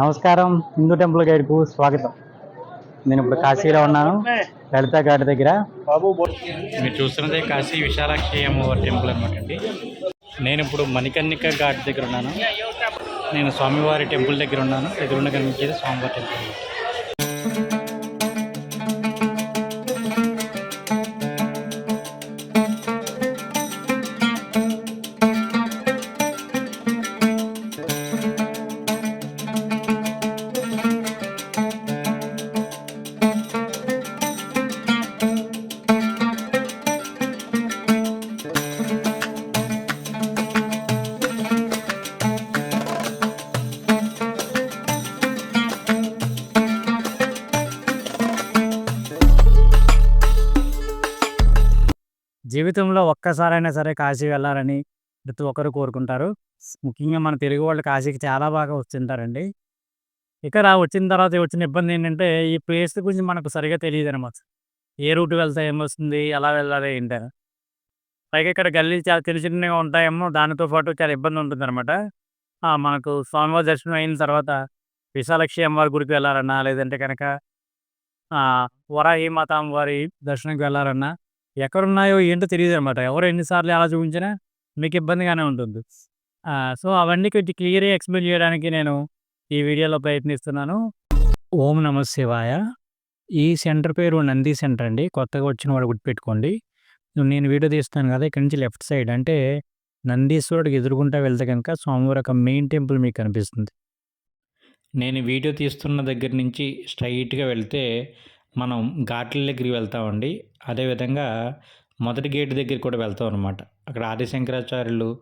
నమస్కారం. హిందూ టెంపుల్ గైడ్కు స్వాగతం. నేను ఇప్పుడు కాశీలో ఉన్నాను. లలిత ఘాట్ దగ్గర. మీరు చూస్తున్నదే కాశీ విశాలాక్షి అమ్మవారి టెంపుల్ అనమాట అండి. నేను ఇప్పుడు మణికర్ణిక ఘాట్ దగ్గర ఉన్నాను. నేను స్వామివారి టెంపుల్ దగ్గర ఉన్నాను. ఎదురుండా కనిపించేది స్వామివారి టెంపుల్. జీవితంలో ఒక్కసారైనా సరే కాశీ వెళ్ళాలని ప్రతి ఒక్కరు కోరుకుంటారు. ముఖ్యంగా మన తెలుగు వాళ్ళు కాశీకి చాలా బాగా వస్తుంటారండి ఇక్కడ వచ్చిన తర్వాత వచ్చిన ఇబ్బంది ఏంటంటే ఈ ప్లేస్ గురించి మనకు సరిగా తెలియదు అనమాట ఏ రూట్ వెళ్తే ఏమొస్తుంది ఎలా వెళ్ళాలి ఏంటి పైగా ఇక్కడ గల్లీ చాలా తెలిసినవి ఉంటాయేమో దానితో పాటు చాలా ఇబ్బంది ఉంటుంది అనమాట మనకు స్వామివారి దర్శనం అయిన తర్వాత విశాలక్షి అమ్మవారి గుడికి వెళ్ళాలన్నా లేదంటే కనుక వరాహి మాత అమ్మవారి దర్శనంకి వెళ్ళాలన్నా ఎక్కడున్నాయో ఏంటో తెలియదు అనమాట ఎవరు ఎన్నిసార్లు ఎలా చూపించినా మీకు ఇబ్బందిగానే ఉంటుంది. సో అవన్నీ కొంచెం క్లియర్గా ఎక్స్ప్లెయిన్ చేయడానికి నేను ఈ వీడియోలో ప్రయత్నిస్తున్నాను. ఓం నమ శివాయ. ఈ సెంటర్ పేరు నంది సెంటర్ అండి. కొత్తగా వచ్చిన వాడు గుర్తుపెట్టుకోండి. నేను వీడియో తీస్తాను కదా ఇక్కడ నుంచి లెఫ్ట్ సైడ్. అంటే నందీశ్వరుడికి ఎదురుకుంటా వెళ్తే కనుక స్వామివారి యొక్క మెయిన్ టెంపుల్ మీకు కనిపిస్తుంది. నేను వీడియో తీస్తున్న దగ్గర నుంచి స్ట్రైట్గా వెళ్తే మనం ఘాట్ల దగ్గరికి వెళ్తామండి అదేవిధంగా మొదటి గేట్ దగ్గర కూడా వెళ్తాం అనమాట అక్కడ ఆదిశంకరాచార్యులు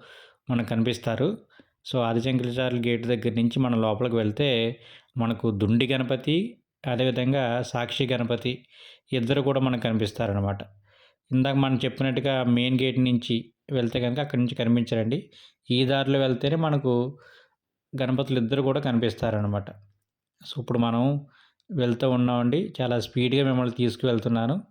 మనకు కనిపిస్తారు. సో ఆదిశంకరాచార్యుల గేట్ దగ్గర నుంచి మనం లోపలికి వెళ్తే మనకు దుండి గణపతి అదేవిధంగా సాక్షి గణపతి ఇద్దరు కూడా మనకు కనిపిస్తారనమాట ఇందాక మనం చెప్పినట్టుగా మెయిన్ గేట్ నుంచి వెళ్తే కనుక అక్కడి నుంచి కనిపించారండి. ఈ దారిలో వెళ్తేనే మనకు గణపతులు ఇద్దరు కూడా కనిపిస్తారనమాట సో ఇప్పుడు మనం వెళ్తూ ఉన్నామండి. చాలా స్పీడ్గా మిమ్మల్ని తీసుకువెళ్తున్నాను.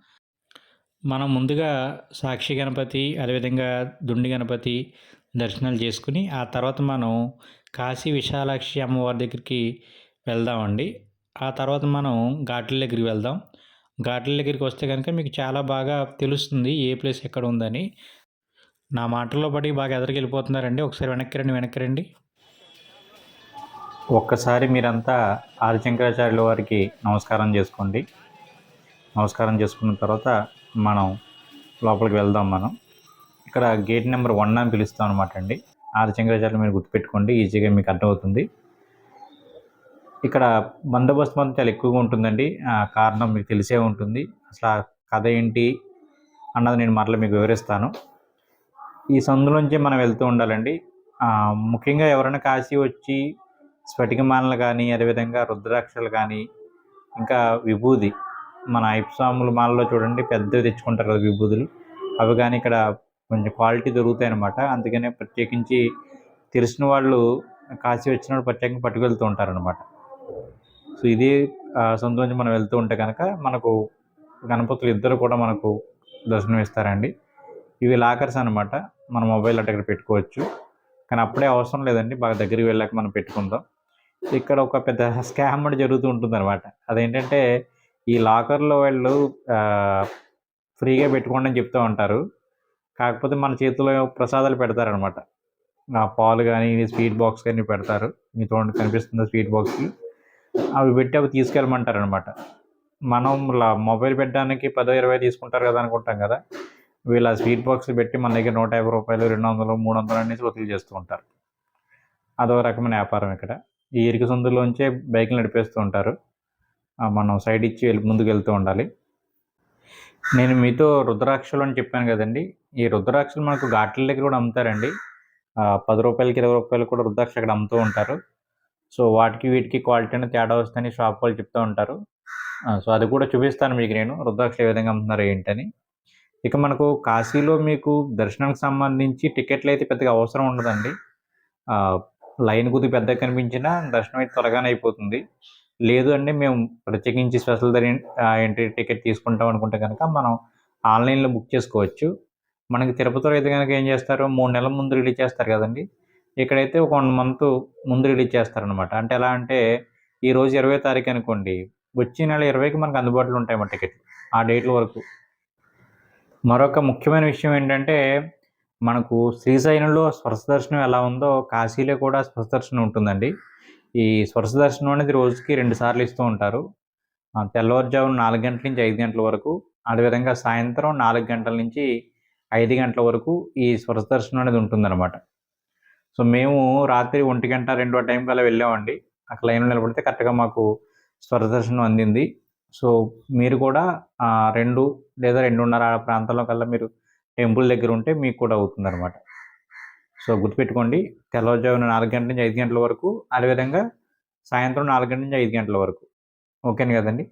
మనం ముందుగా సాక్షి గణపతి అదేవిధంగా దుండి గణపతి దర్శనాలు చేసుకుని ఆ తర్వాత మనం కాశీ విశాలాక్షి అమ్మవారి దగ్గరికి వెళ్దామండి. ఆ తర్వాత మనం ఘాట్ల దగ్గరికి వెళ్దాం. ఘాట్ల దగ్గరికి వస్తే కనుక మీకు చాలా బాగా తెలుస్తుంది ఏ ప్లేస్ ఎక్కడ ఉందని. నా మాటల్లో పడి బాగా ఎదరికి వెళ్ళిపోతున్నారండి ఒకసారి వెనక్కి రండి వెనక్కి రండి. ఒక్కసారి మీరంతా ఆదిశంకరాచార్యుల వారికి నమస్కారం చేసుకోండి. నమస్కారం చేసుకున్న తర్వాత మనం లోపలికి వెళ్దాం మనం. ఇక్కడ గేట్ నెంబర్ వన్ అని పిలుస్తాం అనమాట అండి. ఆదిశంకరాచార్యులు మీరు గుర్తుపెట్టుకోండి ఈజీగా మీకు అర్థమవుతుంది. ఇక్కడ బందోబస్తు మాత్రం చాలా ఎక్కువగా ఉంటుందండి. ఆ కారణం మీకు తెలిసే ఉంటుంది. అసలు ఆ కథ ఏంటి అన్నది నేను మరలా మీకు వివరిస్తాను. ఈ సందులోంచి మనం వెళ్తూ ఉండాలండి. ముఖ్యంగా ఎవరైనా కాశీ వచ్చి స్ఫటికమాలలు కానీ అదేవిధంగా రుద్రాక్షలు కానీ ఇంకా విభూది. మన ఐప్సాముల మాలలో చూడండి పెద్దవి తెచ్చుకుంటారు కదా విభూదులు. అవి కానీ ఇక్కడ కొంచెం క్వాలిటీ దొరుకుతాయి అన్నమాట అందుకనే ప్రత్యేకించి తెలిసిన వాళ్ళు కాశీ వచ్చినప్పుడు ప్రత్యేకంగా పట్టుకెళ్తూ ఉంటారనమాట సో ఇది సొంత నుంచి మనం వెళ్తూ ఉంటే కనుక మనకు గణపతులు ఇద్దరు కూడా మనకు దర్శనం ఇస్తారండి. ఇవి లాకర్స్ అనమాట మన మొబైల్ అట్ట ఇక్కడ పెట్టుకోవచ్చు. కానీ అప్పుడే అవసరం లేదండి. బాగా దగ్గరికి వెళ్ళాక మనం పెట్టుకుందాం. ఇక్కడ ఒక పెద్ద స్కామ్ కూడా జరుగుతూ ఉంటుంది అనమాట అదేంటంటే ఈ లాకర్లో వాళ్ళు ఫ్రీగా పెట్టుకోండి అని చెప్తూ ఉంటారు. కాకపోతే మన చేతిలో ప్రసాదాలు పెడతారనమాట ఆ పాలు కానీ స్వీట్ బాక్స్ కానీ పెడతారు. మీ చూడండి కనిపిస్తుంది స్వీట్ బాక్స్కి అవి పెట్టి అవి తీసుకెళ్ళమంటారు అనమాట మనం మొబైల్ పెట్టడానికి పదో ఇరవై తీసుకుంటారు కదా అనుకుంటాం కదా. వీళ్ళ స్వీట్ బాక్స్ పెట్టి మన దగ్గర నూట యాభై రూపాయలు రెండు వందలు మూడు వందలు అనేసి వసూలు చేస్తూ ఉంటారు. అదో రకమైన వ్యాపారం ఇక్కడ. ఈ ఇరుకు సందులోంచే బైక్లు నడిపేస్తూ ఉంటారు. మనం సైడ్ ఇచ్చి వెళ్ళి ముందుకు వెళ్తూ ఉండాలి. నేను మీతో రుద్రాక్షలు అని చెప్పాను కదండి. ఈ రుద్రాక్షలు మనకు ఘాట్ల దగ్గర కూడా అమ్ముతారండి. పది రూపాయలకి ఇరవై రూపాయలు కూడా రుద్రాక్ష అక్కడ అమ్ముతూ ఉంటారు. సో వాటికి వీటికి క్వాలిటీ అనేది తేడా వస్తుందని షాప్ వాళ్ళు చెప్తూ ఉంటారు. సో అది కూడా చూపిస్తాను మీకు నేను రుద్రాక్ష ఏ విధంగా అమ్ముతున్నారు ఏంటని. ఇక మనకు కాశీలో మీకు దర్శనానికి సంబంధించి టికెట్లు అయితే పెద్దగా అవసరం ఉండదండి. లైన్ కొద్దిగా పెద్దగా కనిపించినా దర్శనం అయితే త్వరగానే అయిపోతుంది. లేదు అంటే మేము ప్రత్యేకించి స్పెషల్ దరి ఎంట్రీ టికెట్ తీసుకుంటాం అనుకుంటే కనుక మనం ఆన్లైన్లో బుక్ చేసుకోవచ్చు. మనకి తిరుపతిలో అయితే కనుక ఏం చేస్తారు? మూడు నెలల ముందు రిలీజ్ చేస్తారు కదండి. ఇక్కడైతే ఒక వన్ మంత్ ముందు రిలీజ్ చేస్తారనమాట అంటే ఎలా అంటే ఈ రోజు ఇరవై తారీఖు అనుకోండి. వచ్చే నెల ఇరవైకి మనకు అందుబాటులో ఉంటాయి మా టికెట్లు. ఆ డేట్ల వరకు. మరొక ముఖ్యమైన విషయం ఏంటంటే మనకు శ్రీశైలంలో స్పర్శ దర్శనం ఎలా ఉందో కాశీలో కూడా స్పర్శ దర్శనం ఉంటుందండి. ఈ స్పర్శ దర్శనం అనేది రోజుకి రెండు సార్లు ఇస్తూ ఉంటారు. తెల్లవారుజాము తెల్లవారుజామున నాలుగు గంటల నుంచి ఐదు గంటల వరకు అదేవిధంగా సాయంత్రం నాలుగు గంటల నుంచి ఐదు గంటల వరకు ఈ స్పర్శ దర్శనం అనేది ఉంటుందన్నమాట. సో మేము రాత్రి ఒంటి గంట రెండో టైం కల్లా వెళ్ళామండి. అక్కడ లైన్లో నిలబడితే కరెక్ట్గా మాకు స్పర్శ దర్శనం అందింది. సో మీరు కూడా రెండు లేదా రెండున్నర ప్రాంతంలో కల్లా మీరు టెంపుల్ దగ్గర ఉంటే మీకు కూడా అవుతుంది అనమాట సో గుర్తుపెట్టుకోండి తెల్లవారుజామున నాలుగు గంటల నుంచి ఐదు గంటల వరకు అదేవిధంగా సాయంత్రం నాలుగు గంటల నుంచి ఐదు గంటల వరకు. ఓకేనా కదండి?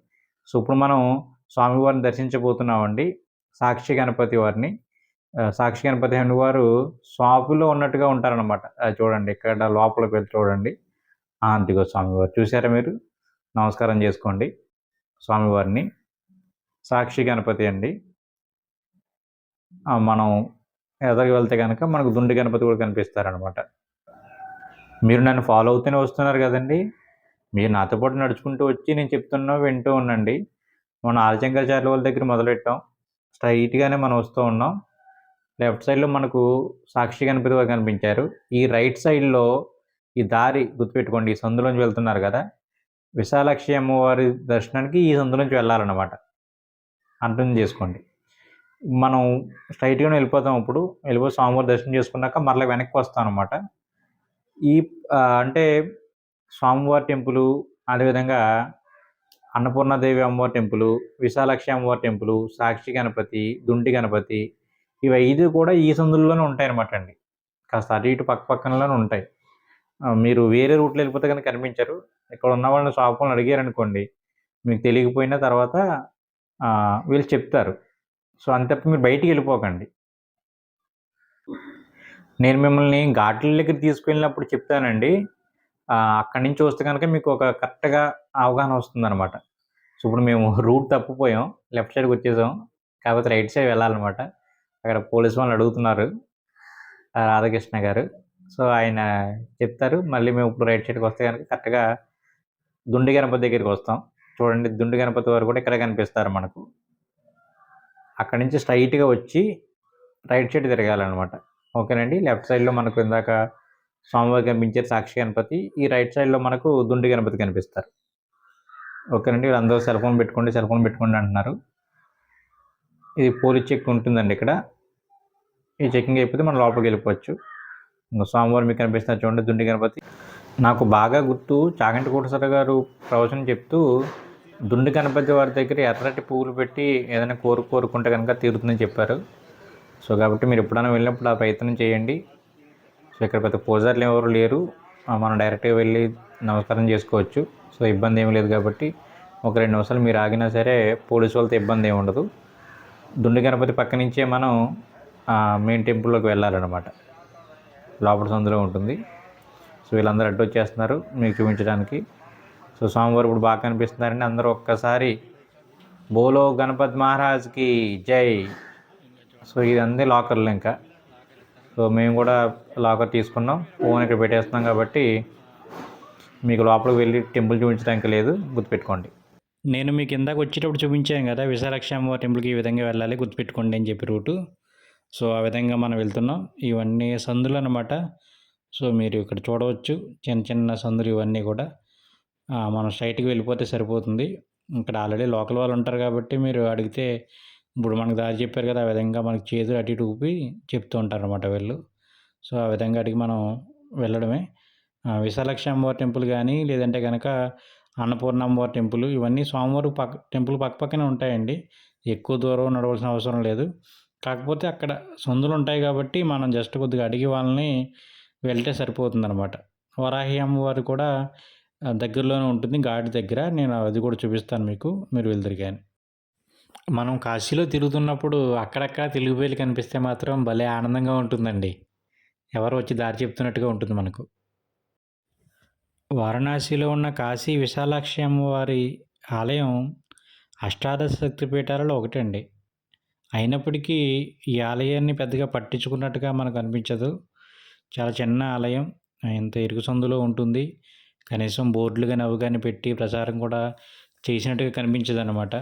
సో ఇప్పుడు మనం స్వామివారిని దర్శించబోతున్నామండి. సాక్షి గణపతి వారిని. సాక్షి గణపతి అనే వారు షాపులో ఉన్నట్టుగా ఉంటారనమాట చూడండి ఇక్కడ లోపలికి వెళ్ళి చూడండి. అంతిగో స్వామివారు చూసారా మీరు? నమస్కారం చేసుకోండి. స్వామివారిని సాక్షి గణపతి అండి. మనం ఎదరికి వెళ్తే కనుక మనకు దుండి గణపతి కూడా కనిపిస్తారనమాట. మీరు నన్ను ఫాలో అవుతూనే వస్తున్నారు కదండి. మీరు నాతో పాటు నడుచుకుంటూ వచ్చి నేను చెప్తున్నా వింటూ ఉండండి. మనం ఆలచంకరాచార్య వాళ్ళ దగ్గర మొదలెట్టాం. స్ట్రైట్గానే మనం వస్తూ ఉన్నాం. లెఫ్ట్ సైడ్లో మనకు సాక్షి గణపతి వారు కనిపించారు. ఈ రైట్ సైడ్లో ఈ దారి గుర్తుపెట్టుకోండి. ఈ సందులోంచి వెళ్తున్నారు కదా. విశాలాక్షి అమ్మవారి దర్శనానికి ఈ సందులోంచి వెళ్ళాలన్నమాట. అర్థం చేసుకోండి. మనం స్ట్రైట్గానే వెళ్ళిపోతాం ఇప్పుడు వెళ్ళిపోయి స్వామివారి దర్శనం చేసుకున్నాక మరలా వెనక్కి వస్తాం అనమాట ఈ అంటే స్వామివారి టెంపుల్ అదేవిధంగా అన్నపూర్ణాదేవి అమ్మవారి టెంపుల్ విశాలాక్షి అమ్మవారి టెంపుల్ సాక్షి గణపతి దుంటి గణపతి ఇవి ఐదు కూడా ఈ సందుల్లోనే ఉంటాయి అనమాట అండి. కాస్త అటు ఇటు పక్క పక్కనలోనే ఉంటాయి. మీరు వేరే రూట్లో వెళ్ళిపోతే కనుక కనిపించరు. ఇక్కడ ఉన్న వాళ్ళని షాపులను అడిగారు అనుకోండి మీకు తెలియకపోయినా తర్వాత వీళ్ళు చెప్తారు. సో అంత తప్ప మీరు బయటికి వెళ్ళిపోకండి. నేను మిమ్మల్ని ఘాట్ల దగ్గర తీసుకెళ్ళినప్పుడు చెప్తానండి. అక్కడి నుంచి వస్తే కనుక మీకు ఒక కరెక్ట్గా అవగాహన వస్తుంది అనమాట సో ఇప్పుడు మేము రూట్ తప్పిపోయాం. లెఫ్ట్ సైడ్కి వచ్చేసాం. కాకపోతే రైట్ సైడ్ వెళ్ళాలన్నమాట. అక్కడ పోలీస్ వాళ్ళు అడుగుతున్నారు. రాధాకృష్ణ గారు. సో ఆయన చెప్తారు. మళ్ళీ మేము ఇప్పుడు రైట్ సైడ్కి వస్తే కనుక కరెక్ట్గా దుండి గణపతి దగ్గరికి వస్తాం. చూడండి దుండి గణపతి వారు కూడా ఇక్కడ కనిపిస్తారు మనకు. అక్కడి నుంచి స్ట్రైట్గా వచ్చి రైట్ సైడ్ తిరగాలన్నమాట. ఓకేనండి? లెఫ్ట్ సైడ్లో మనకు ఇందాక స్వామివారి కనిపించారు సాక్షి గణపతి. ఈ రైట్ సైడ్లో మనకు దుండి గణపతి కనిపిస్తారు. ఓకేనండి? వీళ్ళందరూ సెల్ ఫోన్ పెట్టుకోండి సెల్ ఫోన్ పెట్టుకోండి అంటున్నారు. ఇది పోలీస్ చెక్ ఉంటుందండి ఇక్కడ. ఈ చెక్కింగ్ అయిపోతే మనం లోపలికి వెళ్ళిపోవచ్చు. స్వామివారి స్వామివారు మీకు కనిపిస్తున్నారు చూడండి దుండి గణపతి. నాకు బాగా గుర్తు చాగంటి కోటసర గారు ప్రవచనం చెప్తూ దుండి గణపతి వారి దగ్గర ఎర్రటి పువ్వులు పెట్టి ఏదైనా కోరు కోరుకుంటే కనుక తీరుతుందని చెప్పారు. సో కాబట్టి మీరు ఎప్పుడైనా వెళ్ళినప్పుడు ఆ ప్రయత్నం చేయండి. సో ఇక్కడ పెద్ద పూజారులు ఎవరు లేరు. మనం డైరెక్ట్గా వెళ్ళి నమస్కారం చేసుకోవచ్చు. సో ఇబ్బంది ఏమి లేదు కాబట్టి ఒక రెండు నిమిషాలు మీరు ఆగినా సరే పోలీసు వాళ్ళతో ఇబ్బంది ఏమి ఉండదు. దుండి గణపతి పక్క నుంచే మనం మెయిన్ టెంపుల్లోకి వెళ్ళాలన్నమాట. లోపల సందులో ఉంటుంది. సో వీళ్ళందరూ అడ్డు వచ్చేస్తున్నారు. మీకు చూపించడానికి. సో స్వామివారు ఇప్పుడు బాగా కనిపిస్తున్నారండి. అందరూ ఒక్కసారి బోలో గణపతి మహారాజ్కి జై. సో ఇది అందే లాకర్లు ఇంకా సో మేము కూడా లాకర్ తీసుకున్నాం. ఫోన్ ఇక్కడ పెట్టేస్తున్నాం కాబట్టి మీకు లోపలికి వెళ్ళి టెంపుల్ చూపించడానికి లేదు. గుర్తుపెట్టుకోండి. నేను మీకు ఇందాక వచ్చేటప్పుడు చూపించాను కదా విశాలాక్షి టెంపుల్కి ఈ విధంగా వెళ్ళాలి గుర్తుపెట్టుకోండి అని చెప్పి రూటు. సో ఆ విధంగా మనం వెళ్తున్నాం. ఇవన్నీ సందులు అనమాట సో మీరు ఇక్కడ చూడవచ్చు. చిన్న చిన్న సందులు ఇవన్నీ కూడా. మనం స్ట్రైట్కి వెళ్ళిపోతే సరిపోతుంది. ఇక్కడ ఆల్రెడీ లోకల్ వాళ్ళు ఉంటారు కాబట్టి మీరు అడిగితే ఇప్పుడు మనకు దారి చెప్పారు కదా ఆ విధంగా మనకి చేతులు అటు ఇటు ఊపి చెప్తూ ఉంటారు అనమాట వీళ్ళు. సో ఆ విధంగా అడిగి మనం వెళ్ళడమే. విశాలక్ష అమ్మవారి టెంపుల్ కానీ లేదంటే కనుక అన్నపూర్ణ అమ్మవారి టెంపుల్ ఇవన్నీ స్వామివారి పక్క టెంపుల్ పక్క పక్కనే ఉంటాయండి. ఎక్కువ దూరం నడవలసిన అవసరం లేదు. కాకపోతే అక్కడ సందులు ఉంటాయి కాబట్టి మనం జస్ట్ కొద్దిగా అడిగి వాళ్ళని వెళ్తే సరిపోతుంది అనమాట వరాహి అమ్మవారు కూడా దగ్గరలోనే ఉంటుంది ఘాట్ దగ్గర. నేను అది కూడా చూపిస్తాను మీకు. మీరు వెళ్తారు కానీ మనం కాశీలో తిరుగుతున్నప్పుడు అక్కడక్కడ తెలుగు పేర్లు కనిపిస్తే మాత్రం భలే ఆనందంగా ఉంటుందండి. ఎవరు వచ్చి దారి చెప్తున్నట్టుగా ఉంటుంది మనకు. వారణాసిలో ఉన్న కాశీ విశాలాక్షి అమ్మవారి ఆలయం అష్టాదశ శక్తిపీఠాలలో ఒకటండి. అయినప్పటికీ ఈ ఆలయాన్ని పెద్దగా పట్టించుకున్నట్టుగా మనకు అనిపించదు. చాలా చిన్న ఆలయం. ఇంత ఇరుకు సందులో ఉంటుంది. కనీసం బోర్డులు కానీ అవి కానీ పెట్టి ప్రచారం కూడా చేసినట్టుగా కనిపించదు అనమాట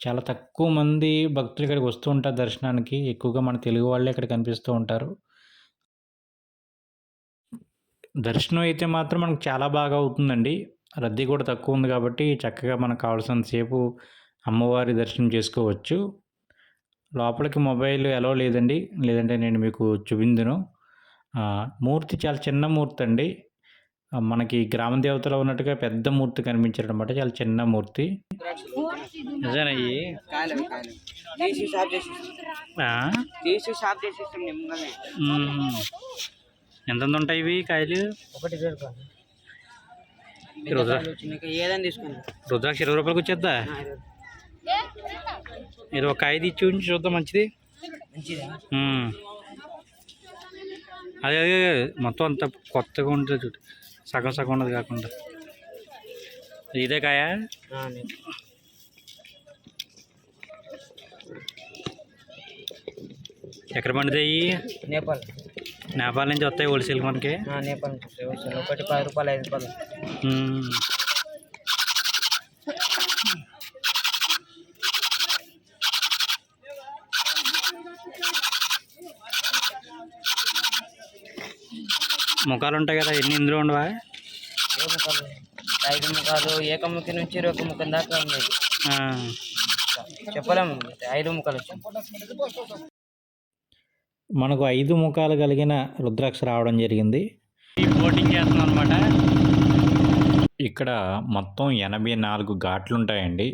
చాలా తక్కువ మంది భక్తులు ఇక్కడికి వస్తూ ఉంటారు దర్శనానికి. ఎక్కువగా మన తెలుగు వాళ్ళే ఇక్కడ కనిపిస్తూ ఉంటారు. దర్శనం అయితే మాత్రం మనకు చాలా బాగా అవుతుందండి. రద్దీ కూడా తక్కువ ఉంది కాబట్టి చక్కగా మనకు కావాల్సినంతసేపు అమ్మవారి దర్శనం చేసుకోవచ్చు. లోపలికి మొబైల్ ఎలా లేదండి. లేదంటే నేను మీకు చూపిందును. మూర్తి చాలా చిన్న మూర్తి అండి. మనకి గ్రామ దేవతలో ఉన్నట్టుగా పెద్ద మూర్తి కనిపించారు అనమాట చాలా చిన్న మూర్తి. నిజానయ్యి ఎంత ఉంటాయి ఇవి కాయలు? ఒకటి రుద్రాక్ష ఇరవై రూపాయలకి వచ్చేద్దా? మీరు ఒక ఐదు ఇచ్చి ఉంచి చూద్దాం మంచిది. అదే అదే. మొత్తం అంత కొత్తగా ఉంటుంది చూడు. సగం సగం ఉన్నది కాకుండా. ఇదే కాయ? ఎక్కడ పండుతాయి నేపాల్. నేపాల్ నుంచి వస్తాయి హోల్సేల్ మనకి? నేపాల్ నుంచి. ఒకటి పది రూపాయలు ఐదు రూపాయలు. ముఖాలు ఉంటాయి కదా ఎన్ని ఇందులో ఉండవా? ఏ ముఖాలు ఐదు ముఖాలు ఏకముఖి నుంచి ఇరవై ముఖం దాకా ఆ. చెప్పలేము ఐదు ముఖాలు మనకు ఐదు ముఖాలు కలిగిన రుద్రాక్ష రావడం జరిగింది. బోటింగ్ చేస్తున్నాం అనమాట ఇక్కడ మొత్తం ఎనభై నాలుగు ఘాట్లు ఉంటాయండి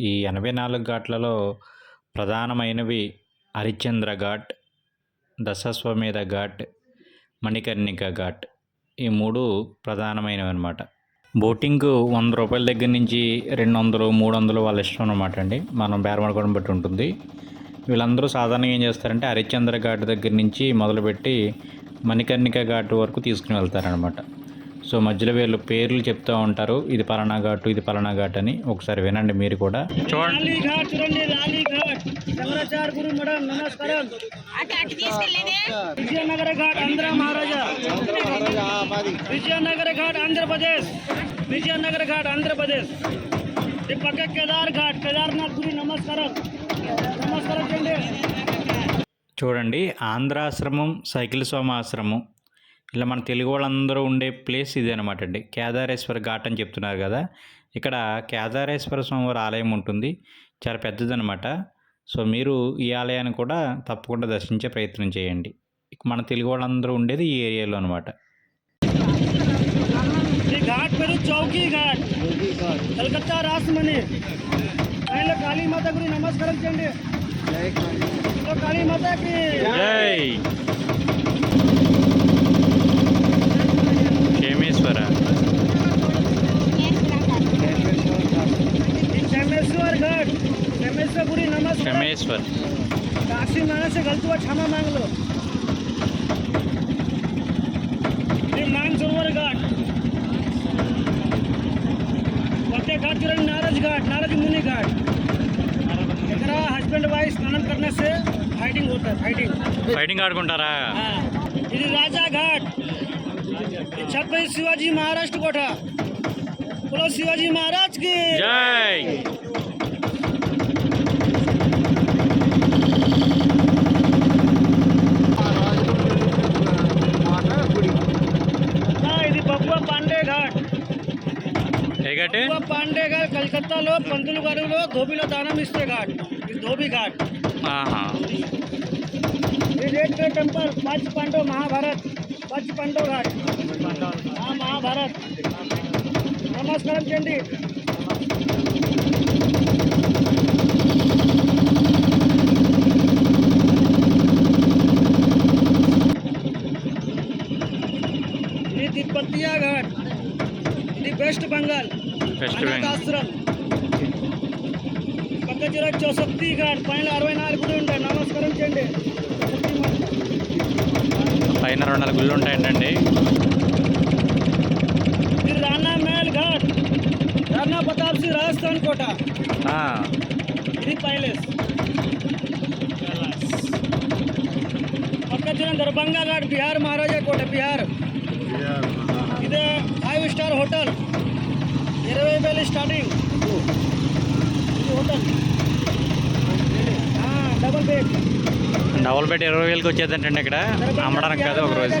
ఈ ఎనభై నాలుగు ఘాట్లలో ప్రధానమైనవి హరిశ్చంద్ర ఘాట్ దశస్వమేధ ఘాట్ మణికర్ణిక ఘాట్. ఈ మూడు ప్రధానమైనవి అనమాట బోటింగ్ వంద రూపాయల దగ్గర నుంచి రెండు వందలు మూడు వందలు వాళ్ళ ఇష్టం అనమాట అండి మనం బేరమడుకోవడం బట్టి ఉంటుంది. వీళ్ళందరూ సాధారణంగా ఏం చేస్తారంటే హరిశ్చంద్ర ఘాట్ దగ్గర నుంచి మొదలుపెట్టి మణికర్ణిక ఘాట్ వరకు తీసుకుని వెళ్తారనమాట సో మధ్యలో వీళ్ళు పేర్లు చెప్తూ ఉంటారు. ఇది పలానా ఘాటు ఇది పలానా ఘాట్ అని. ఒకసారి వినండి మీరు కూడా. చూడండి ఘాట్ చూడండి లాలీ ఘాట్ శంకరాచార్య గురు మేడం నమస్కారం. విజయనగర ఘాట్ ఆంధ్ర మహారాజా. విజయనగర ఘాట్ ఆంధ్రప్రదేశ్. విజయనగర ఘాట్ ఆంధ్రప్రదేశ్. ఈ పక్క కేదార్ ఘాట్ కేదార్నాథ్ గురి నమస్కారం. నమస్కారం చేయండి చూడండి ఆంధ్రాశ్రమం సైకిల్ స్వామి ఆశ్రమం. ఇలా మన తెలుగు వాళ్ళందరూ ఉండే ప్లేస్ ఇది అనమాట అండి. కేదారేశ్వర ఘాట్ అని చెప్తున్నారు కదా. ఇక్కడ కేదారేశ్వర స్వామివారి ఆలయం ఉంటుంది. చాలా పెద్దదనమాట సో మీరు ఈ ఆలయాన్ని కూడా తప్పకుండా దర్శించే ప్రయత్నం చేయండి. మన తెలుగు వాళ్ళందరూ ఉండేది ఈ ఏరియాలో అనమాట చౌకీ ఘాట్. నమస్కారం ఘాట్. क्षमेश्वर गुरी नमस्कार క్షమేశ్వర్ काशी माना से गलत हुआ क्षमा मांग लो ये मानसरोवर घाट फतेह घाट चरण नारद घाट नारद मुनि घाट एकरा हस्बैंड वाइफ स्नान करने से फाइटिंग होता है फाइटिंग ఫైటింగ్ ఆడుకుంటారా हाँ ये राजा घाट ये छत्रपति शिवाजी महाराष्ट्र कोठा बोलो शिवाजी महाराज की జై ఘాట్ పాండే ఘాట్ కలకత్తాలో పంతులు గారులో ధోబీలో దానం ఇస్తే ఘాట్. ఇది ధోబీ ఘాట్. ఈ రేట్ కే టెంపుల్ పచ్ పాండో మహాభారత్ పచ్ పాండో ఘాట్. మహాభారత్. నమస్కారం చేయండి. ఇది తిప్పత్తియా ఘాట్. ఇది వెస్ట్ బెంగాల్. వెస్ట్ బెంగాల్ శక్తి ఘాట్ పైన అరవై నాలుగు గుడి ఉంటాయి. నమస్కారం చేయండి. పైన రెండు నాలుగు గుళ్ళు ఉంటాయంటండి. రానా మేల్ ఘాట్. రానా ప్రతాప్ సింగ్ రాజస్థాన్ కోట. ఇది ప్యాలెస్ పక్క చూడండి దర్భంగా ఘాట్ బిహార్ మహారాజా కోట బిహార్. ఇది ఫైవ్ స్టార్ హోటల్. ఇరవై వేలు starting double bed double bed ఇరవై వేలకు వచ్చేదంటే ఇక్కడ. అమ్మడానికి కాదు ఒక రోజు.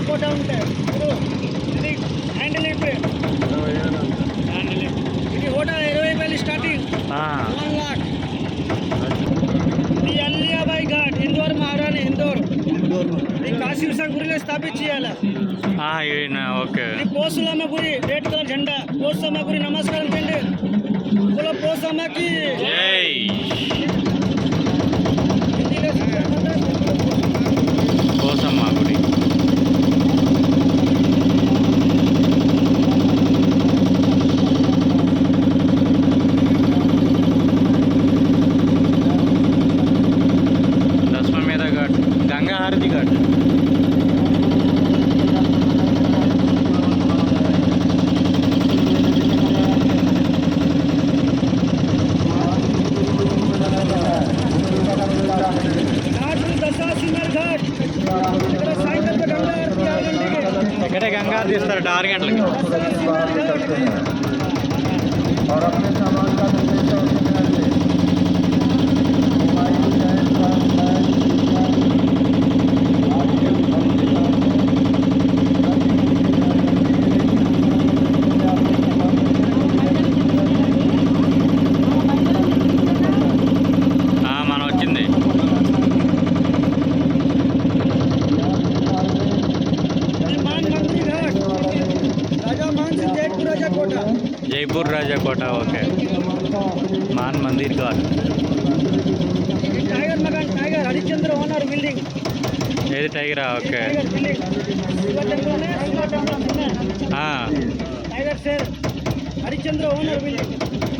ఎక్కడ గంగారు తీస్తారు ఆరు గంటలకి और अपने समाज का संदेश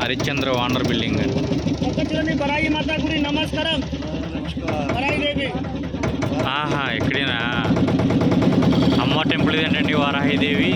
హరిశ్చంద్ర వాండర్ బిల్డింగ్ నమస్కారం. ఆహా ఇక్కడేనా అమ్మ టెంపుల్ ఏంటండి వారాహిదేవి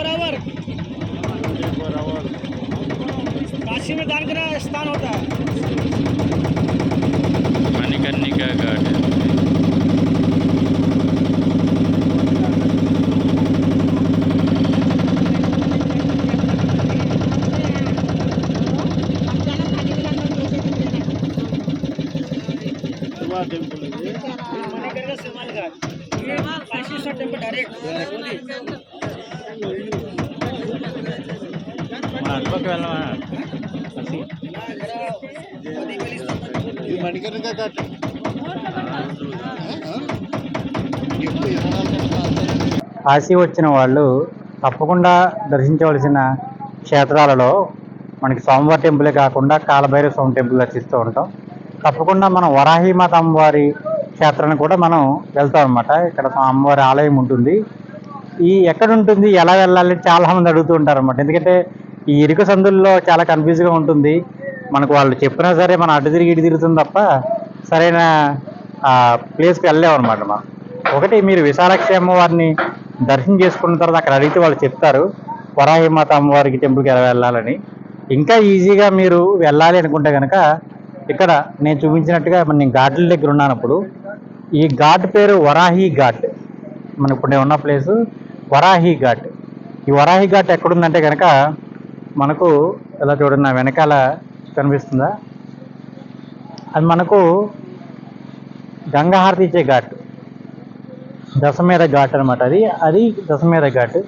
बराबर। आवर काशी में दान का स्थान होता है। मणिकर्णिका घाट है। కాశీ వచ్చిన వాళ్ళు తప్పకుండా దర్శించవలసిన క్షేత్రాలలో మనకి సోమవారి టెంపులే కాకుండా కాలభైరవ స్వామి టెంపుల్ దర్శిస్తూ ఉంటాం. తప్పకుండా మనం వరాహీ మాత అమ్మవారి క్షేత్రాన్ని కూడా మనం వెళ్తాం అనమాట ఇక్కడ అమ్మవారి ఆలయం ఉంటుంది. ఈ ఎక్కడ ఉంటుంది ఎలా వెళ్ళాలి చాలామంది అడుగుతూ ఉంటారు అనమాట ఎందుకంటే ఈ ఇరుకు సందుల్లో చాలా కన్ఫ్యూజ్గా ఉంటుంది. మనకు వాళ్ళు చెప్పినా సరే మనం అటు తిరిగి ఇటు తిరుగుతుంది తప్ప సరైన ప్లేస్కి వెళ్ళామన్నమాట అనమాట మనం ఒకటి మీరు విశాలక్షి అమ్మవారిని దర్శనం చేసుకున్న తర్వాత అక్కడ అడిగితే వాళ్ళు చెప్తారు వరాహిమాత అమ్మవారికి టెంపుల్కి ఎలా వెళ్ళాలని. ఇంకా ఈజీగా మీరు వెళ్ళాలి అనుకుంటే కనుక ఇక్కడ నేను చూపించినట్టుగా మన నేను ఘాట్ల దగ్గర ఉన్నాను అప్పుడు. ఈ ఘాట్ పేరు వరాహి ఘాట్. మన ఇప్పుడు నేను ఉన్న ప్లేసు వరాహి ఘాట్. ఈ వరాహి ఘాట్ ఎక్కడుందంటే కనుక మనకు ఎలా చూడండి నా వెనకాల కనిపిస్తుందా? మనకు గంగాహారతి ఇచ్చే ఘాట్. దశమేధ ఘాట్ అనమాట అది. అది దశమేధ ఘాట్.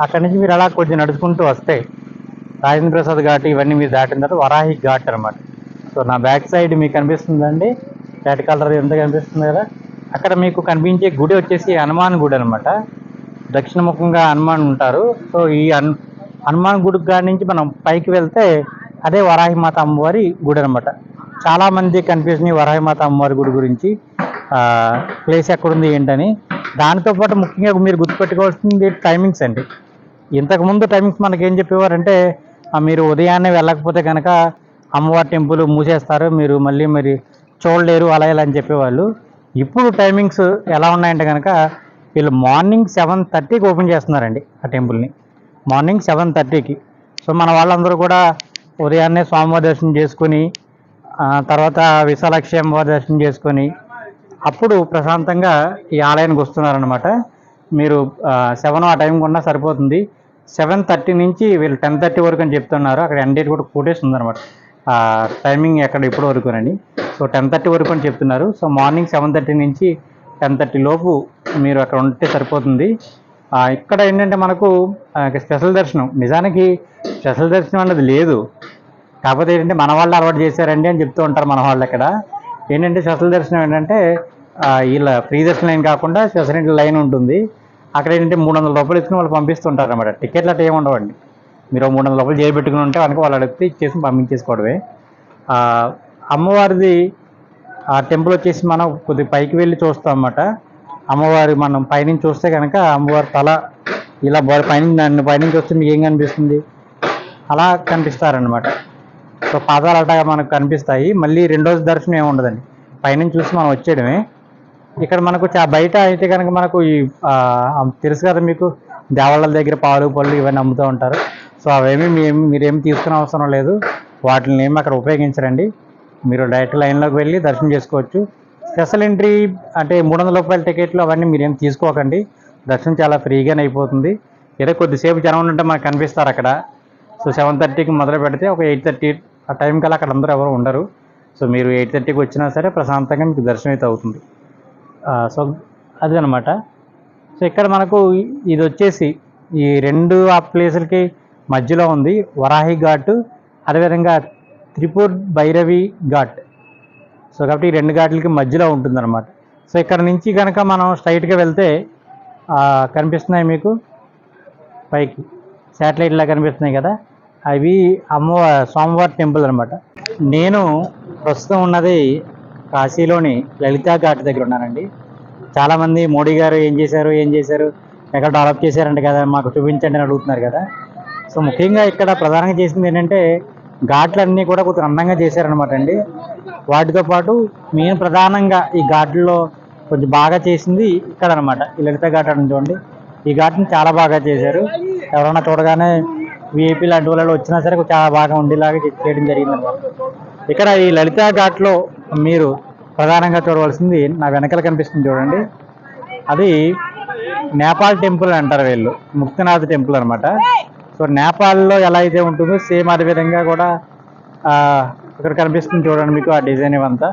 అక్కడి నుంచి మీరు అలా కొంచెం నడుచుకుంటూ వస్తే రాజేంద్ర ప్రసాద్ ఘాట్ ఇవన్నీ మీరు దాటిన తర్వాత వరాహి ఘాట్ అనమాట సో నా బ్యాక్ సైడ్ మీకు కనిపిస్తుందండి. రెడ్ కలర్ ఎంత కనిపిస్తుంది కదా. అక్కడ మీకు కనిపించే గుడి వచ్చేసి హనుమాన్ గుడి అనమాట దక్షిణముఖంగా హనుమాన్ ఉంటారు. సో ఈ హను హనుమాన్ గుడి కాడి నుంచి మనం పైకి వెళ్తే అదే వరాహిమాత అమ్మవారి గుడి అనమాట చాలామంది కన్ఫ్యూజన్ ఈ వరాహిమాత అమ్మవారి గుడి గురించి ప్లేస్ ఎక్కడుంది ఏంటని. దానితో పాటు ముఖ్యంగా మీరు గుర్తుపెట్టుకోవాల్సింది టైమింగ్స్ అండి. ఇంతకుముందు టైమింగ్స్ మనకి ఏం చెప్పేవారంటే మీరు ఉదయాన్నే వెళ్ళకపోతే కనుక అమ్మవారి టెంపుల్ మూసేస్తారు మీరు మళ్ళీ మరి చూడలేరు అలా ఇలా అని చెప్పేవాళ్ళు. ఇప్పుడు టైమింగ్స్ ఎలా ఉన్నాయంటే కనుక వీళ్ళు మార్నింగ్ సెవెన్ థర్టీకి ఓపెన్ చేస్తున్నారండి ఆ టెంపుల్ని. మార్నింగ్ సెవెన్ థర్టీకి సో మన వాళ్ళందరూ కూడా ఉదయాన్నే స్వామివారి దర్శనం చేసుకుని తర్వాత విశాలాక్షి అమ్మవారి దర్శనం చేసుకొని అప్పుడు ప్రశాంతంగా ఈ ఆలయానికి వస్తున్నారనమాట మీరు సెవెన్ ఆ టైంకి ఉన్నా సరిపోతుంది. సెవెన్ థర్టీ నుంచి వీళ్ళు టెన్ థర్టీ వరకు అని చెప్తున్నారు. అక్కడ ఎండ్ డేట్ కూడా కోటేషన్ ఉందన్నమాట. ఆ, టైమింగ్ ఎక్కడ ఇప్పుడు వరకునండి సో టెన్ థర్టీ వరకు అని చెప్తున్నారు. సో మార్నింగ్ సెవెన్ థర్టీ నుంచి టెన్ థర్టీ లోపు మీరు అక్కడ ఉంటే సరిపోతుంది. ఇక్కడ ఏంటంటే మనకు స్పెషల్ దర్శనం. నిజానికి స్పెషల్ దర్శనం అన్నది లేదు. కాకపోతే ఏంటంటే మన వాళ్ళు అలవాటు చేశారండి అని చెప్తూ ఉంటారు మన వాళ్ళు ఇక్కడ. ఏంటంటే స్పెషల్ దర్శనం ఏంటంటే వీళ్ళ ఫ్రీ దర్శనం లైన్ కాకుండా స్పెషల్ లైన్ ఉంటుంది. అక్కడ ఏంటంటే మూడు వందల రూపాయలు ఇచ్చుకుని వాళ్ళు పంపిస్తుంటారు అనమాట టికెట్లు అట్లా ఏముండవండి మీరు మూడు వందల రూపాయలు చేయబెట్టుకుని ఉంటే కనుక వాళ్ళు అడిగితే ఇచ్చేసి పంపించేసుకోవడమే. అమ్మవారిది ఆ టెంపుల్ వచ్చేసి మనం కొద్దిగా పైకి వెళ్ళి చూస్తాం అన్నమాట. అమ్మవారి మనం పైనుంచి చూస్తే కనుక అమ్మవారి తల ఇలా పైన పైనుంచి నన్ను పైనుంచి వస్తే మీకు ఏం కనిపిస్తుంది? అలా కనిపిస్తారనమాట సో పాదాలు అట్లాగా మనకు కనిపిస్తాయి. మళ్ళీ రెండో దర్శనం ఏమి ఉండదండి. పైనుంచి చూసి మనం వచ్చేయడమే. ఇక్కడ మనకు చా బయట అయితే కనుక మనకు ఈ తెలుసు కదా మీకు దేవాళ్ళ దగ్గర పాలు పళ్ళు ఇవన్నీ అమ్ముతూ ఉంటారు. సో అవేమి మేము మీరేమి తీసుకునే అవసరం లేదు. వాటిని ఏమి అక్కడ ఉపయోగించరండి. మీరు డైరెక్ట్ లైన్లోకి వెళ్ళి దర్శనం చేసుకోవచ్చు. స్పెషల్ ఎంట్రీ అంటే మూడు వందల రూపాయల టికెట్లు అవన్నీ మీరేం తీసుకోకండి. దర్శనం చాలా ఫ్రీగానే అయిపోతుంది. ఏదో కొద్దిసేపు జనం ఉంటే మనకు కనిపిస్తారు అక్కడ. సో సెవెన్ థర్టీకి మొదలు పెడితే ఒక ఎయిట్ థర్టీ ఆ టైం కల్లా అక్కడ అందరూ ఎవరు ఉండరు. సో మీరు ఎయిట్ థర్టీకి వచ్చినా సరే ప్రశాంతంగా మీకు దర్శనం అయితే అవుతుంది. సో అది అనమాట సో ఇక్కడ మనకు ఇది వచ్చేసి ఈ రెండు ఆ ప్లేసులకి మధ్యలో ఉంది వరాహి ఘాట్ అదేవిధంగా త్రిపుర్ భైరవి ఘాట్. సో కాబట్టి ఈ రెండు ఘాట్లకి మధ్యలో ఉంటుందన్నమాట. సో ఇక్కడ నుంచి కనుక మనం స్ట్రైట్గా వెళ్తే కనిపిస్తున్నాయి మీకు? పైకి. శాటిలైట్ లా కనిపిస్తున్నాయి కదా? అవి అమ్మవారి సోమవారి టెంపుల్ అనమాట నేను ప్రస్తుతం ఉన్నది కాశీలోని లలితా ఘాట్ దగ్గర ఉన్నానండి. చాలామంది మోడీ గారు ఏం చేశారు ఏం చేశారు ఎక్కడ డెవలప్ చేశారంట కదా మాకు చూపించండి అని అడుగుతున్నారు కదా. సో ముఖ్యంగా ఇక్కడ ప్రధానంగా చేసింది ఏంటంటే ఘాట్లన్నీ కూడా కొంచెం అందంగా చేశారనమాట అండి. వాటితో పాటు మెయిన్ ప్రధానంగా ఈ ఘాట్లో కొంచెం బాగా చేసింది ఇక్కడ అనమాట ఈ లలిత ఘాట్ అని చూడండి. ఈ ఘాట్ని చాలా బాగా చేశారు. ఎవరైనా చూడగానే విఐపి లాంటి వాళ్ళు వచ్చినా సరే చాలా బాగా ఉండేలాగా చేయడం జరిగిందన్నమాట ఇక్కడ ఈ లలితా ఘాట్లో మీరు ప్రధానంగా చూడవలసింది నా వెనకాల కనిపిస్తుంది చూడండి. అది నేపాల్ టెంపుల్ అంటారు వీళ్ళు. ముక్తినాథ్ టెంపుల్ అనమాట సో నేపాల్లో ఎలా అయితే ఉంటుందో సేమ్ అదే విధంగా కూడా ఇక్కడ కనిపిస్తుంది చూడండి మీకు ఆ డిజైన్ ఇవంతా.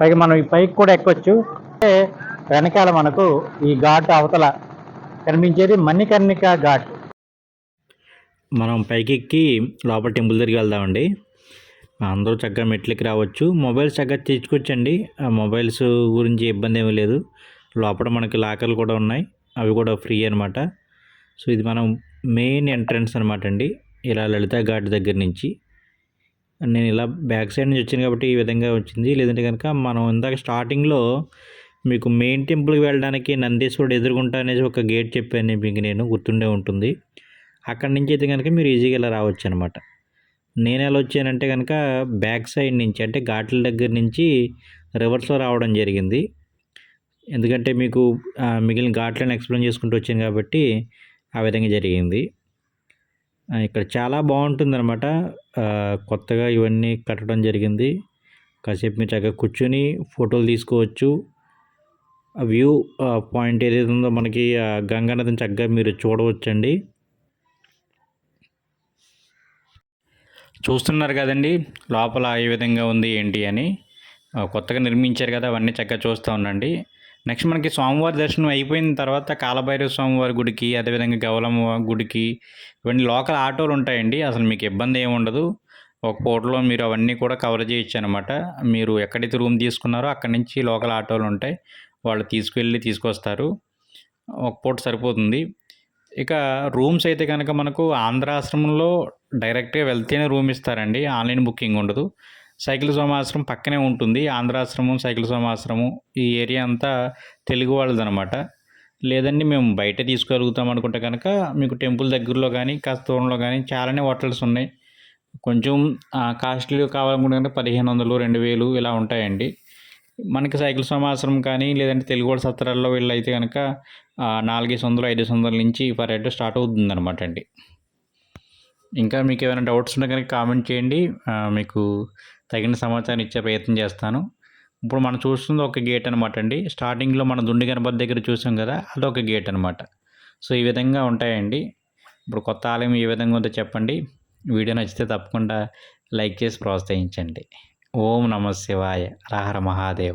పైగా మనం ఈ పైకి కూడా ఎక్కొచ్చు. అంటే వెనకాల మనకు ఈ ఘాట్ అవతల కనిపించేది మణికర్ణిక ఘాట్. మనం పైకి ఎక్కి లోపల టెంపుల్ దగ్గరికి వెళ్దామండి. అందరూ చక్కగా మెట్లకి రావచ్చు. మొబైల్స్ చక్కగా తెచ్చుకోవచ్చండి. ఆ మొబైల్స్ గురించి ఇబ్బంది ఏమీ లేదు. లోపల మనకి లాకర్లు కూడా ఉన్నాయి. అవి కూడా ఫ్రీ అనమాట సో ఇది మనం మెయిన్ ఎంట్రన్స్ అనమాట అండి ఇలా లలిత ఘాట్ దగ్గర నుంచి. నేను ఇలా బ్యాక్ సైడ్ నుంచి వచ్చాను కాబట్టి ఈ విధంగా వచ్చింది. లేదంటే కనుక మనం ఇందాక స్టార్టింగ్లో మీకు మెయిన్ టెంపుల్కి వెళ్ళడానికి నందీశ్వరుడు ఎదుర్కొంటా అనేసి ఒక గేట్ చెప్పాను మీకు నేను. గుర్తుండే ఉంటుంది. అక్కడి నుంచి అయితే కనుక మీరు ఈజీగా ఇలా రావచ్చు అనమాట నేను ఎలా వచ్చానంటే కనుక బ్యాక్ సైడ్ నుంచి అంటే ఘాట్ల దగ్గర నుంచి రివర్స్లో రావడం జరిగింది. ఎందుకంటే మీకు మిగిలిన ఘాట్లను ఎక్స్ప్లెయిన్ చేసుకుంటూ వచ్చాను కాబట్టి ఆ విధంగా జరిగింది. ఇక్కడ చాలా బాగుంటుందన్నమాట కొత్తగా ఇవన్నీ కట్టడం జరిగింది. కాసేపు మీరు చక్కగా కూర్చొని ఫోటోలు తీసుకోవచ్చు. వ్యూ పాయింట్ ఏదైతే ఉందో మనకి గంగా నదిని చక్కగా మీరు చూడవచ్చండి. చూస్తున్నారు కదండి లోపల ఏ విధంగా ఉంది ఏంటి అని. కొత్తగా నిర్మించారు కదా అవన్నీ చక్కగా చూస్తూ ఉండండి. నెక్స్ట్ మనకి స్వామివారి దర్శనం అయిపోయిన తర్వాత కాలభైరవ స్వామివారి గుడికి అదేవిధంగా గౌలమ్మ గుడికి ఇవన్నీ లోకల్ ఆటోలు ఉంటాయండి. అసలు మీకు ఇబ్బంది ఏమి ఉండదు. ఒక పూటలో మీరు అవన్నీ కూడా కవర్ చేయొచ్చు అనమాట మీరు ఎక్కడైతే రూమ్ తీసుకున్నారో అక్కడి నుంచి లోకల్ ఆటోలు ఉంటాయి. వాళ్ళు తీసుకువెళ్ళి తీసుకొస్తారు. ఒక పూట సరిపోతుంది. ఇక రూమ్స్ అయితే కనుక మనకు ఆంధ్ర ఆశ్రమంలో డైరెక్ట్గా వెళ్తేనే రూమ్ ఇస్తారండి. ఆన్లైన్ బుకింగ్ ఉండదు. సైకిల్ సోమాశ్రమం పక్కనే ఉంటుంది. ఆంధ్రాశ్రమం సైకిల్ సోమాశ్రమం ఈ ఏరియా అంతా తెలుగు వాళ్ళదనమాట. లేదండి మేము బయట తీసుకోగలుగుతాం అనుకుంటే కనుక మీకు టెంపుల్ దగ్గరలో కానీ కాస్త దూరంలో కానీ చాలానే హోటల్స్ ఉన్నాయి. కొంచెం కాస్ట్లీ కావాలనుకుంటే కనుక పదిహేను వందలు రెండు వేలు ఇలా ఉంటాయండి. మనకి సైకిల్ సమాశ్రమం కానీ లేదంటే తెలుగు వాళ్ళ సత్రాల్లో వీళ్ళైతే కనుక నాలుగైదు వందలు ఐదు వందల నుంచి పర్ హెడ్ స్టార్ట్ అవుతుంది అనమాట అండి. ఇంకా మీకు ఏమైనా డౌట్స్ ఉంటే కనుక కామెంట్ చేయండి. మీకు తగిన సమాచారం ఇచ్చే ప్రయత్నం చేస్తాను. ఇప్పుడు మనం చూస్తుంది ఒక గేట్ అనమాట అండి. స్టార్టింగ్లో మన దుండి గణపతి దగ్గర చూసాం కదా అదొక గేట్ అనమాట సో ఈ విధంగా ఉంటాయండి. ఇప్పుడు కొత్త ఆలయం ఏ విధంగా ఉందో చెప్పండి. వీడియో నచ్చితే తప్పకుండా లైక్ చేసి ప్రోత్సహించండి. ఓం నమ శివాయ. రహర మహాదేవ్.